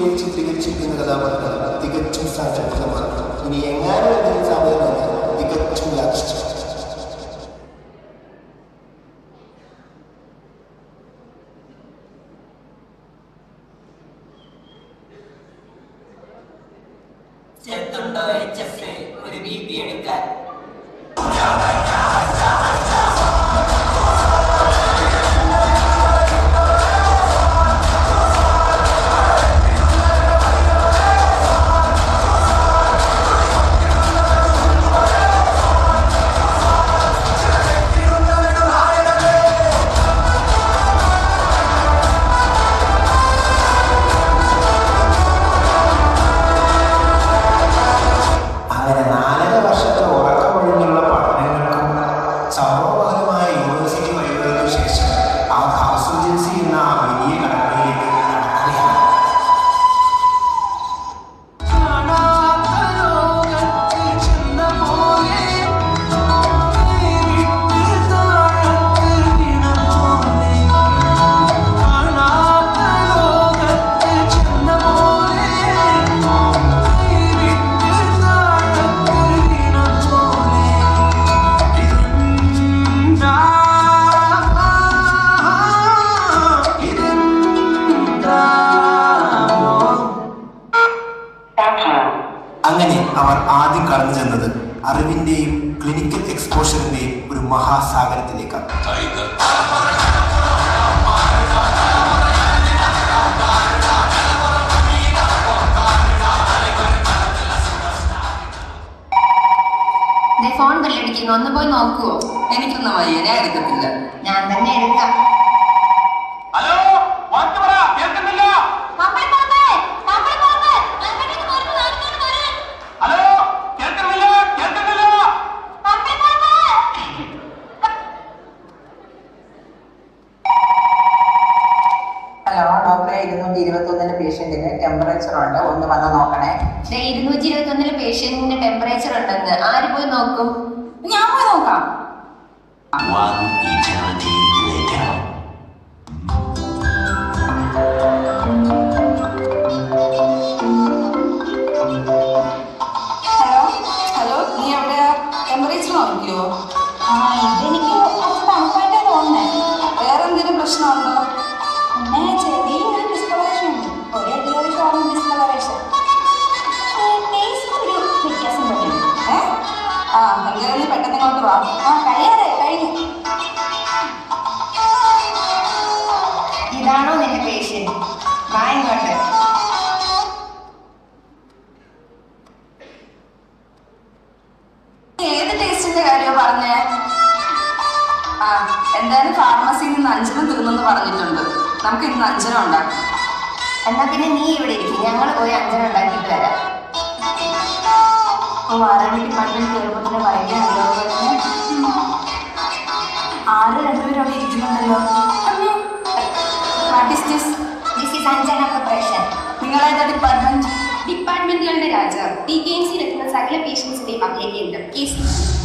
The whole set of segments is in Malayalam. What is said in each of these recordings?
സിനിമയിൽ തികച്ചിരിക്കുന്ന കഥാപാത്രം തികച്ചും സാക്ഷാത്കമാണ് ഇനി എങ്ങാനും സമയം തികച്ചും യാദൃശ്ചികം അവർ ആദ്യം കടന്നു ചെന്നത് അറിവിന്റെയും ക്ലിനിക്കൽ എക്സ്പോഷറിന്റെയും ഒരു മഹാസാഗരത്തിലേക്കാണ്. ഫോൺ ബില്ലടിക്കുന്നു. ഒന്ന് പോയി നോക്കുവോ? എനിക്കൊന്നും വയ്യ. ഞാൻ എടുക്കത്തില്ല. ഞാൻ തന്നെ എടുക്കാം. ഇരുന്നൂറ്റി പേഷ്യന്റിന് ടെമ്പറേച്ചർ ഉണ്ട്. ഒന്ന് വന്ന് നോക്കണേ. ഇരുന്നൂറ്റി ഇരുപത്തി ഒന്നിൽ പേഷ്യന്റിന് ടെമ്പറേച്ചർ ഉണ്ടെന്ന്. ആര് പോയി നോക്കും? ഞാൻ പോയി നോക്കാം. എങ്കിലും നീ വാ ആ കഴിയാതെ കഴിഞ്ഞു. ഇതാണോ നിന്റെ പേഷ്യൻ വാ ഇങ്ങോട്ട് ഏത് ടേസ്റ്റിന്റെ കാര്യമോ പറഞ്ഞേ? ആ എന്തായാലും ഫാർമസിയിൽ നിന്ന് അഞ്ചനം തീർന്നെന്ന് പറഞ്ഞിട്ടുണ്ട്. നമുക്ക് ഇന്ന് അഞ്ചനം ഉണ്ടാക്കാം. എന്നാ പിന്നെ നീ ഇവിടെ ഇരിക്കും. ഞങ്ങൾ പോയി അഞ്ചന ഉണ്ടാക്കിയിട്ട് വരാം. അപ്പോൾ ആരോഗ്യ ഡിപ്പാർട്ട്മെന്റ് കയറുമ്പോൾ തന്നെ അവിടെ ഇരിക്കുന്നുണ്ടല്ലോ നിങ്ങളേതാ ഡിപ്പാർട്ട്മെന്റ് ഡിപ്പാർട്ട്മെന്റുകളുടെ രാജാവ്. ഡി കെ എം സിയിലെത്തുന്ന സകല പേഷ്യൻസിന്റെയും അഭയകേന്ദ്രം കെ ஆசை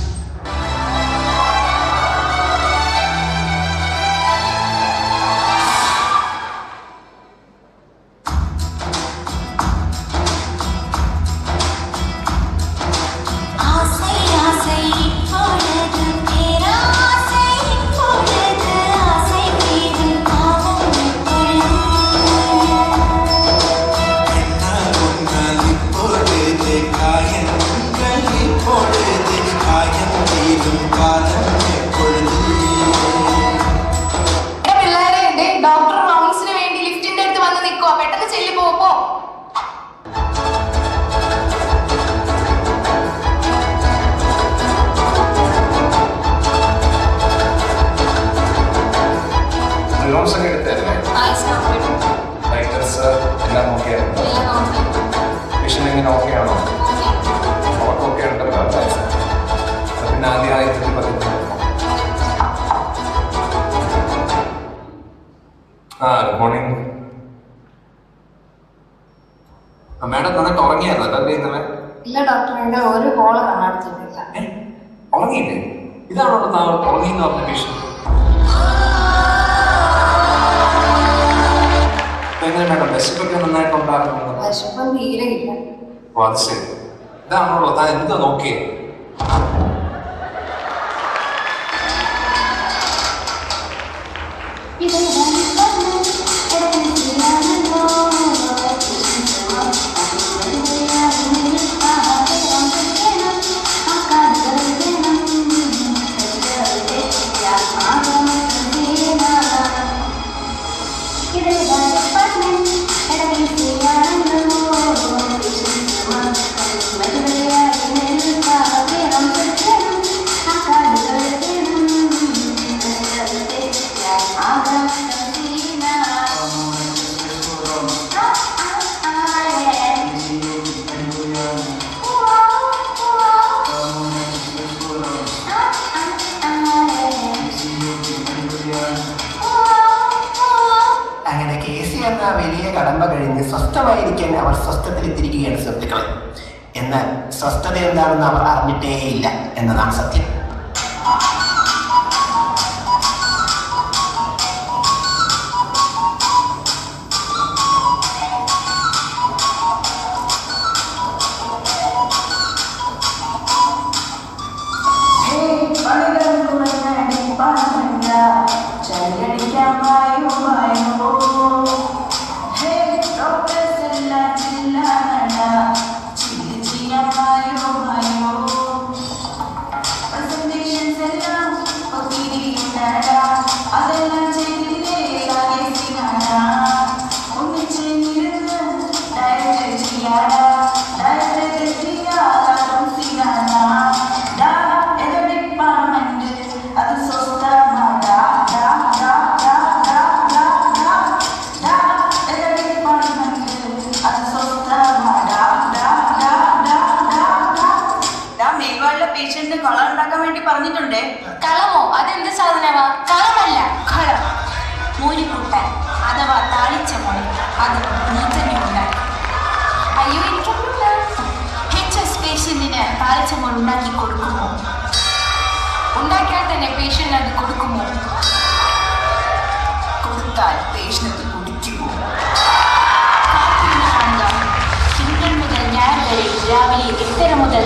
ആ വലിയ കടമ്പ കഴിഞ്ഞ് സ്വസ്ഥമായിരിക്കാൻ അവർ സ്വസ്ഥത്തിലെത്തിരിക്കുകയാണ് സുഹൃത്തുക്കളെ. എന്നാൽ സ്വസ്ഥത എന്താണെന്ന് അവർ അറിഞ്ഞിട്ടേയില്ല എന്നതാണ് സത്യം.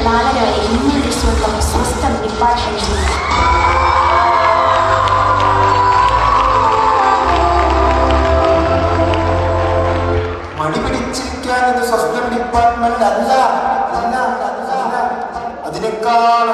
ബാലരായ ഇങ്ങനൊരു സ്വന്തം സ്വസ്ഥം ഡിപ്പാർട്ട്മെന്റ് മടിപിടിച്ചിരിക്കാൻ ഇത് സ്വസ്ഥം ഡിപ്പാർട്ട്മെന്റ് അല്ല അതിനേക്കാൾ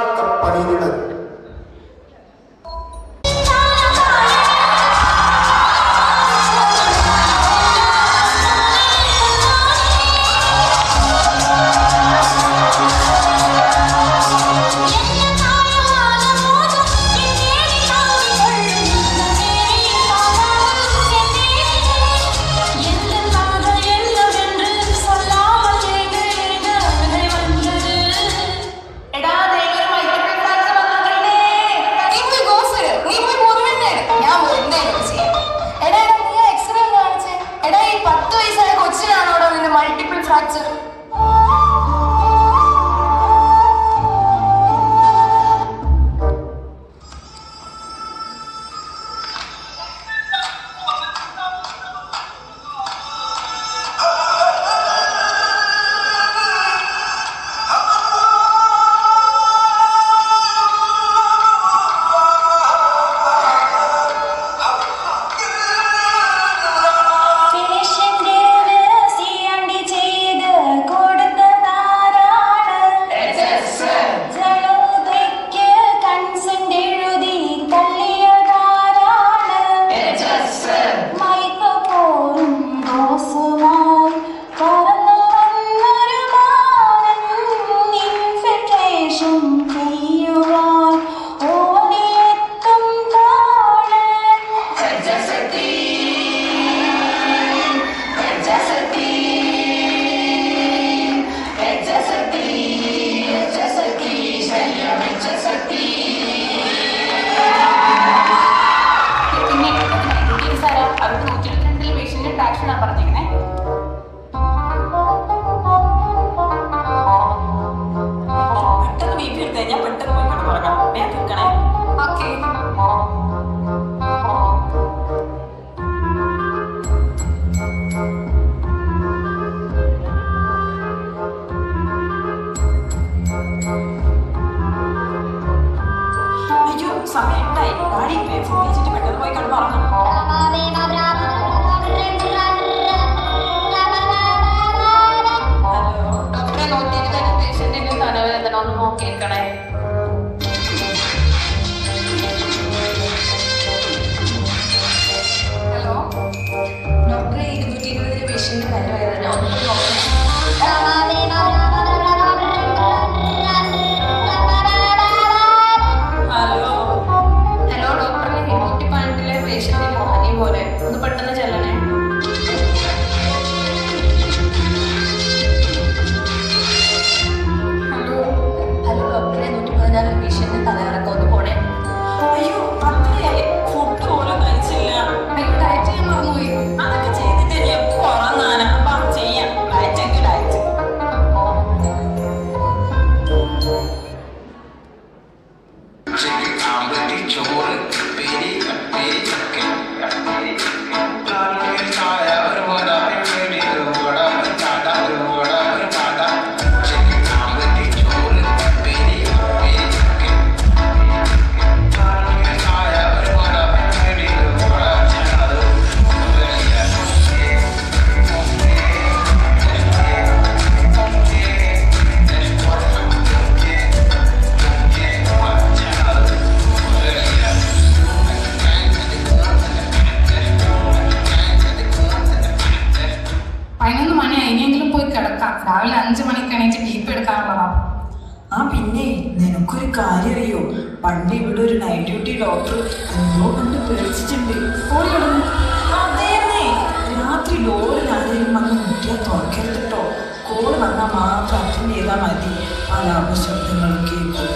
ചെയ്യേണ്ട ആക്ഷൻ ഞാൻ പറഞ്ഞിരിക്കണേ പെട്ടെന്ന് വീട്ടിൽ എടുത്തു കഴിഞ്ഞാൽ പെട്ടെന്ന് പോയി കിടന്നു തുടങ്ങാം ഞാൻ തീർക്കണേ ഓക്കെ. സമയം ഉണ്ടായി ഡാഡി പോയി food davanti alla possibilità che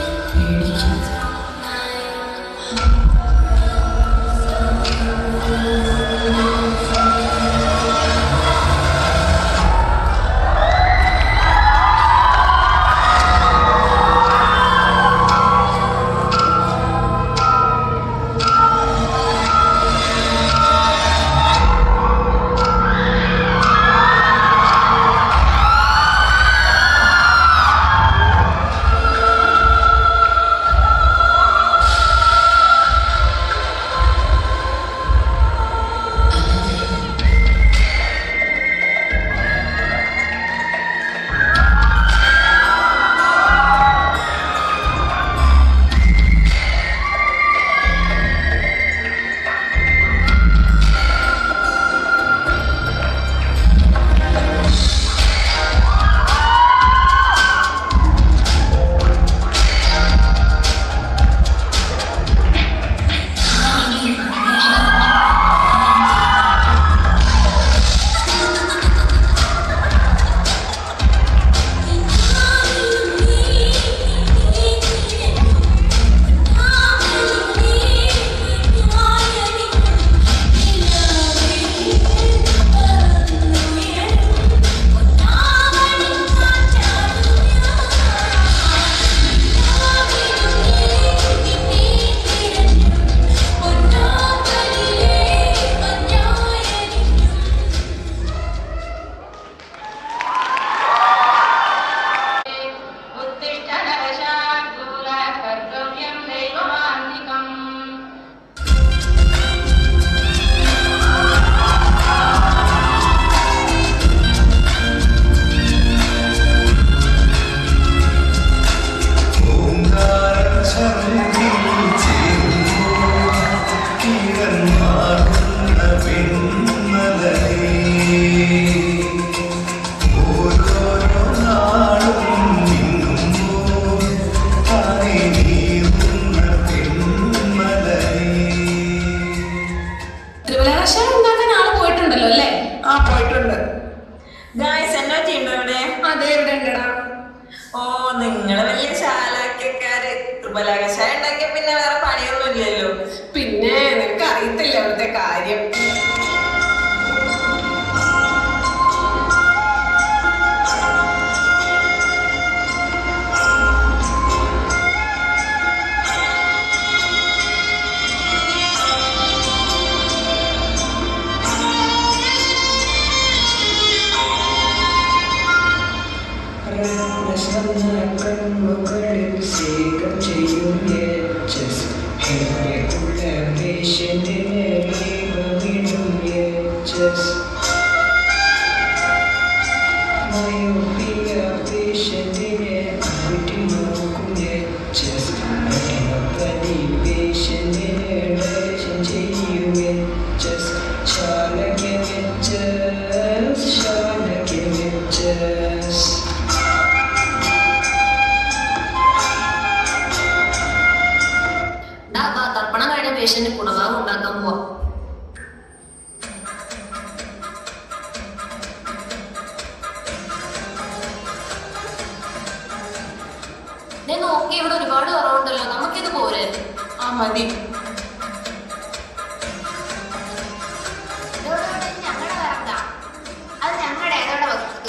ആ മതി.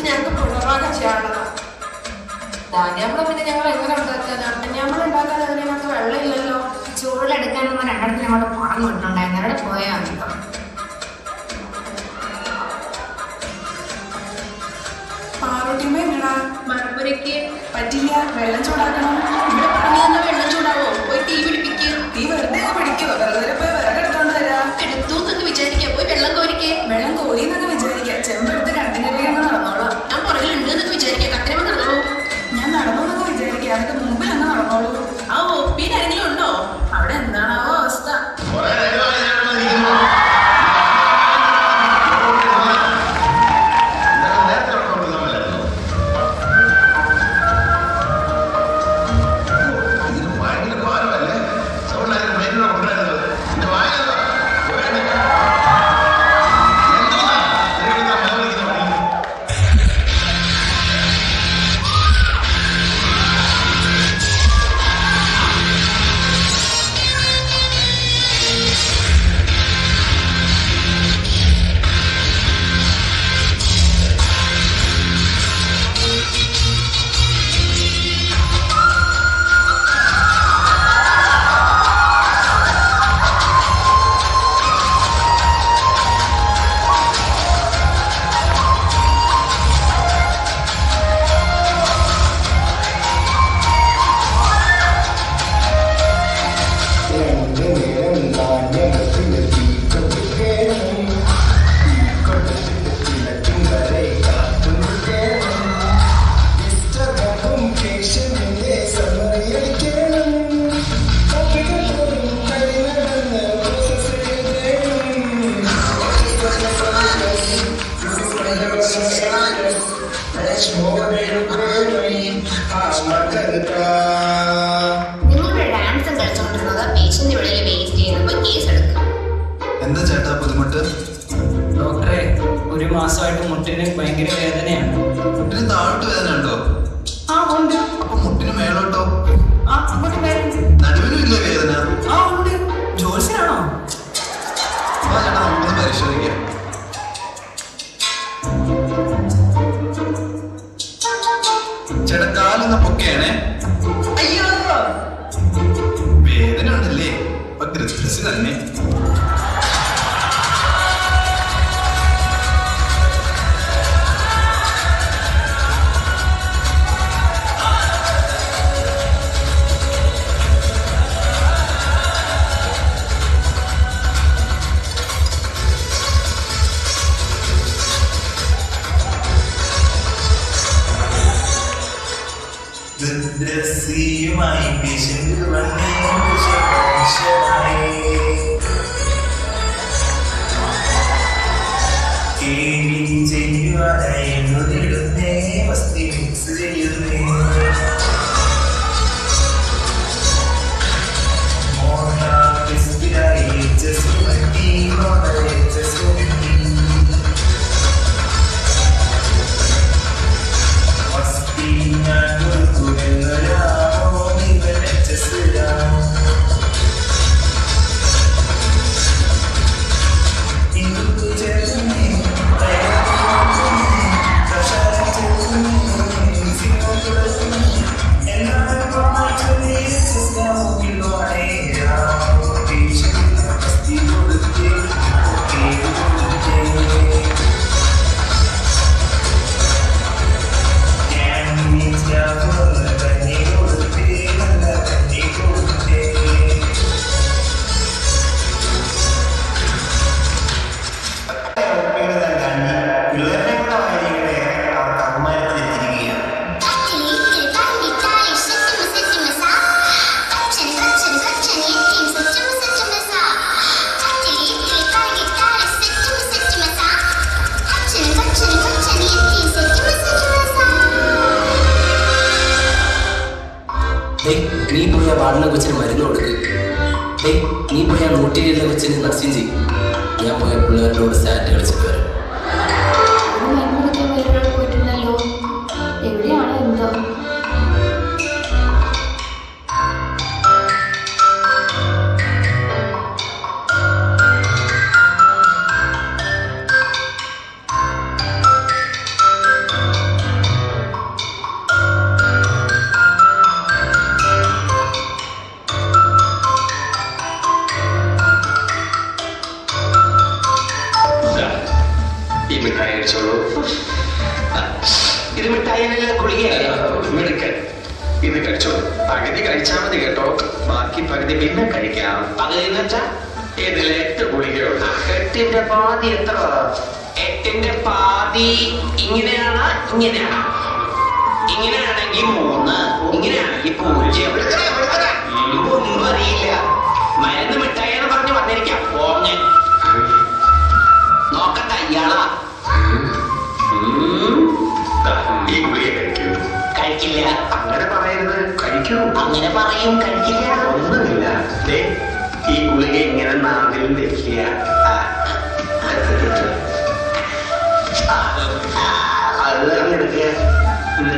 ഞങ്ങൾക്ക് പുനരാകാശാണല്ലോ ധാന്യാമ്പളം പിന്നെ ഞങ്ങൾ വെള്ളമില്ലല്ലോ. പറ്റില്ല. വെള്ളം ചൂടാക്കണം. ഇവിടെ പറഞ്ഞു വിറകെടുത്തോണ്ട് വരാം. എടുത്തു നിങ്ങളുടെ ഡാൻസ് കളിച്ചുകൊണ്ടിരുന്നത് പേഷ്യന്റ് വെളിയിൽ വേസ്റ്റ് ചെയ്യുമ്പോൾ കേസ് എടുക്കാം. എന്താ ചേട്ടാ ബുദ്ധിമുട്ട്? ഡോക്ടറെ ഒരു മാസമായിട്ട് മുട്ടിന് ഭയങ്കര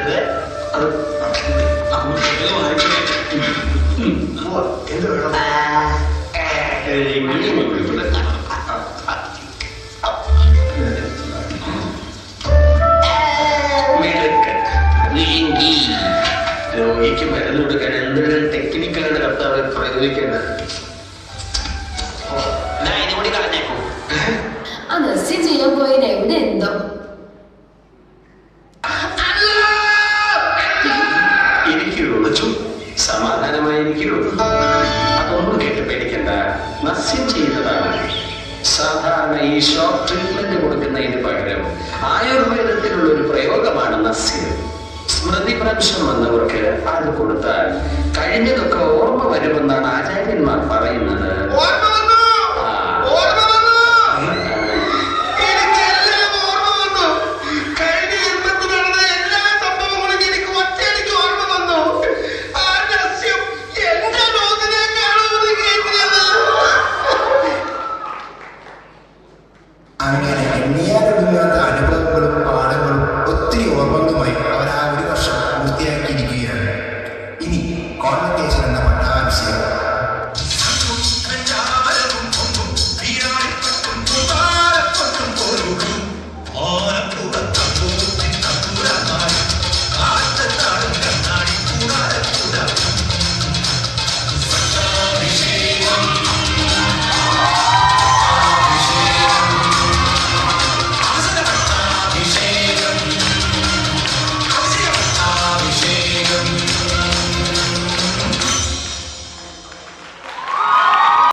പറഞ്ഞിട്ട് അത് എന്ത് വേണം? രോഗിക്ക് മരുന്ന് കൊടുക്കാൻ എന്തെങ്കിലും ടെക്നിക്കാണ് കർത്താവ് പ്രയോഗിക്കേണ്ടത് അത് സിജിയിലും പോയി എവിടെ എന്തോ.